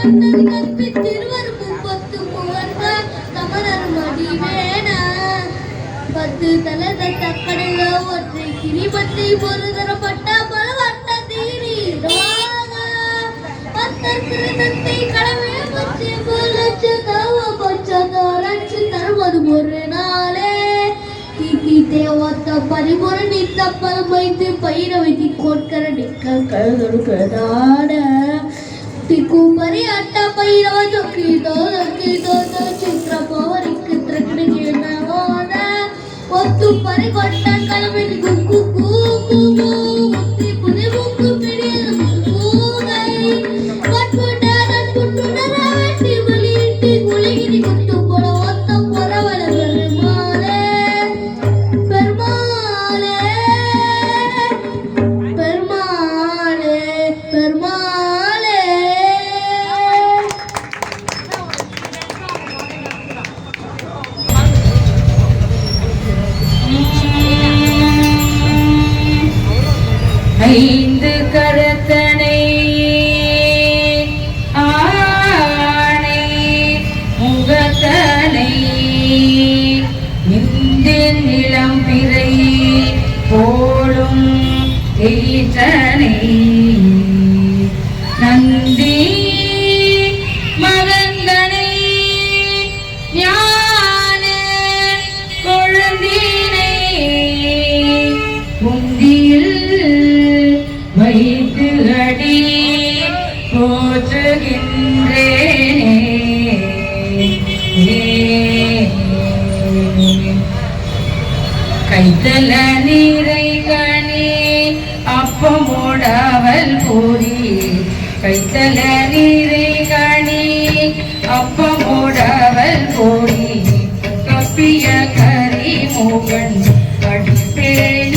முற்பட்டது கற்பித்திருவர் முப்பத்து மூவர்கார் கமலர் மடிவேன பத்து தலத தக்கடையில ஒற்றை கிரிபத்தை ஒரு தரப்பட்ட பலவட்ட தீரி பத்தர் திருநத்தை கடமை பச்சை போலச்சு தவ தருவது ஒரு நாளே. தேவத்த பரிபுர நித்தப்பல் வைத்து பயிர வைத்து கோட்கர நிக்க கழுதொடு. கதாட నీకు మరి అట్ట పై రోజు కీతో కీతో చిత్ర పవర్ చిత్ర వద్దు పని కొట్ట కలపెట్టుకు ஐந்து கரத்தனை ஆணை முகத்தனை இந்தின் நிலம் பிறை போடும் ஈற்றனை வைத்து அடி போற்றுகின்றேனே கைத்தல நீரை கணி அப்பமோடவல் பூரி கைத்தல நீரை கணி அப்பமோடவல் பூரி கப்பிய கரி மூகன் கடிப்பேணி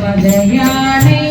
மற்றொரு